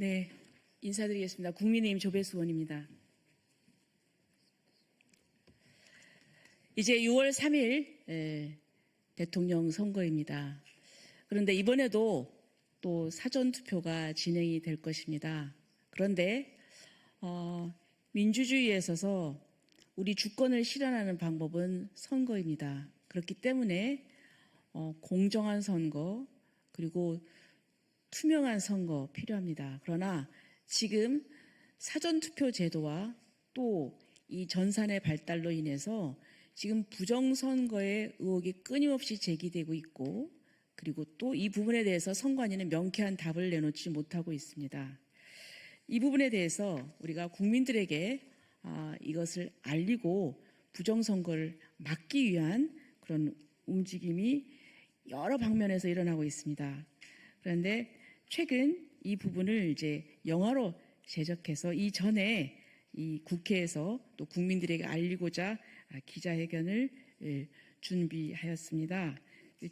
네, 인사드리겠습니다. 국민의힘 조배수 의원입니다. 이제 6월 3일 에, 대통령 선거입니다. 그런데 이번에도 또 사전 투표가 진행이 될 것입니다. 그런데 어, 민주주의에 있어서 우리 주권을 실현하는 방법은 선거입니다. 그렇기 때문에 어, 공정한 선거 그리고 투명한 선거 필요합니다. 그러나 지금 사전투표 제도와 또 이 전산의 발달로 인해서 지금 부정선거의 의혹이 끊임없이 제기되고 있고 그리고 또 이 부분에 대해서 선관위는 명쾌한 답을 내놓지 못하고 있습니다. 이 부분에 대해서 우리가 국민들에게 아, 이것을 알리고 부정선거를 막기 위한 그런 움직임이 여러 방면에서 일어나고 있습니다. 그런데 최근 이 부분을 이제 영화로 제작해서 이전에 이 국회에서 또 국민들에게 알리고자 아, 기자회견을 예, 준비하였습니다.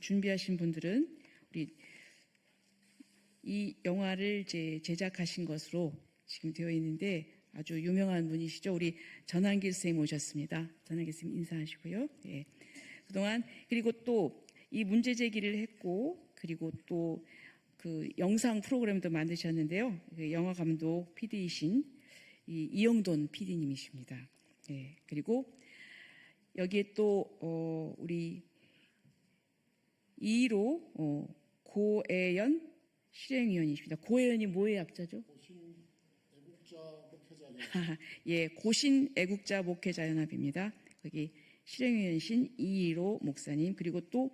준비하신 분들은 우리 이 영화를 이제 제작하신 것으로 지금 되어 있는데 아주 유명한 분이시죠. 우리 전한길 선생님 오셨습니다. 전한길 선생님 인사하시고요. 예. 그동안 그리고 또 이 문제 제기를 했고 그리고 또 그 영상 프로그램도 만드셨는데요. 그 영화 감독 PD이신 이 이영돈 PD님이십니다. 예. 그리고 여기에 또 어, 우리 2로 어, 고애연 실행위원이십니다. 고애연이 뭐의 약자죠? 예, 고신 애국자 목회자 연합입니다. 거기 실행위원이신 이일호 목사님 그리고 또 어,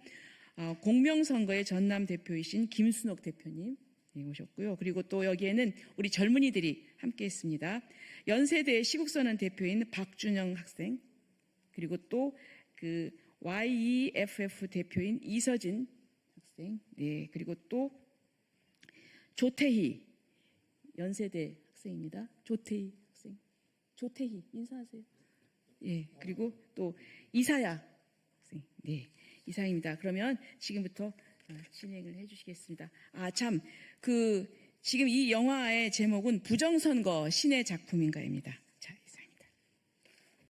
공명선거의 전남 대표이신 김순옥 대표님 예, 오셨고요. 그리고 또 여기에는 우리 젊은이들이 함께 했습니다. 연세대 시국선언 대표인 박준영 학생 그리고 또 그 YEFF 대표인 이서진 학생 네 그리고 또 조태희 연세대 학생입니다. 조태희 학생. 조태희 인사하세요. 예. 그리고 또 이사야 학생. 네. 이상입니다. 그러면 지금부터 어, 진행을 해 주시겠습니다. 아, 참. 그 지금 이 영화의 제목은 부정선거 신의 작품인가입니다.